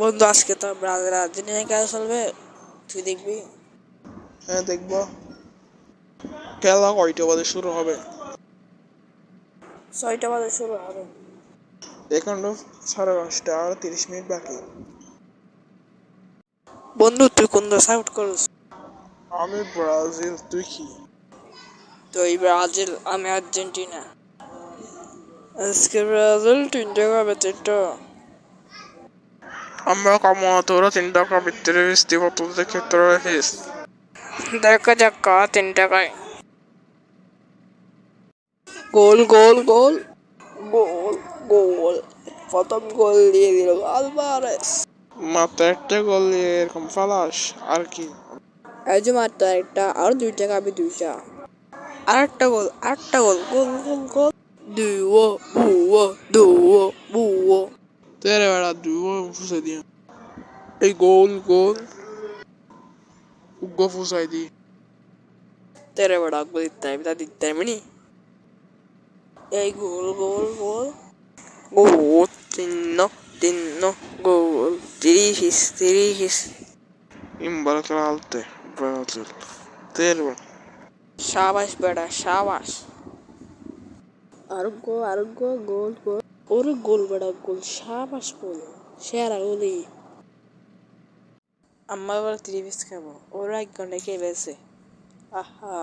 বন্ধু আজকে তো ব্রাজিল আর্জেন্টিনা খেলা চলবে। তুই দেখবি। হ্যাঁ দেখব। খেলা কয়টা বাজে শুরু হবে? ছয়টা বাজে শুরু হবে। এখন সাড়ে পাঁচটা আর তিরিশ মিনিট বাকি। বন্ধু তুই কোন দেশ আউট করিস? আমি ব্রাজিল তুই কি? তুই ব্রাজিল আমি আর্জেন্টিনা। আজকে ব্রাজিল তিনটে খাবে তিনটা? আমরা কামো তোরা তিন টাকা ভিতরে বৃষ্টি বোতল দেখে তোরা রেখিস দেখা যাক কা তিন টাকায় গোল গোল গোল। গোল গোল। প্রথম গোল দিয়ে দিল আলভারেস। মাত্র একটা গোল দিয়ে এরকম ফালাস আর কি। এই যে মাত্র একটা আর দুইটা খাবি দুইটা। আর একটা গোল আটটা গোল গোল গোল গোল। দুয়ো বুয়ো দুয়ো বুয়ো। তেরে বেড়া দুবো ফুসে দিয়ে এই গোল গোল উগ্গ ফুসাই দি তেরে বড় আকবর দিতে হবে তা দিতে নি এই গোল গোল গোল গোল তিন্ন তিন্ন গোল তিরিশ তিরিশ ইম্বালকে আলতে ব্রাজিল তেরে বেড়া সাবাস বেড়া সাবাস আরোগ্য আরোগ্য গোল গোল ওরে গোল বেড়া গোল সাবাস গোল সেরা গোলি আম্মা এবার ত্রিশ খাব। ওরা এক ঘণ্টা খেয়ে বেছে আহা।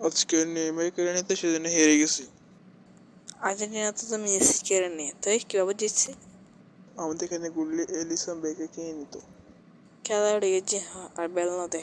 আজকে নেমে কেড়ে নিতে সেদিন হেরে গেছি। আর্জেন্টিনা তো তো মেসি কেড়ে নিয়ে তাই কীভাবে জিতছে? আমাদের এখানে গুললি এলিসন বেকে কিনে নিত। খেলা উঠে গেছে আর বেলনাতে।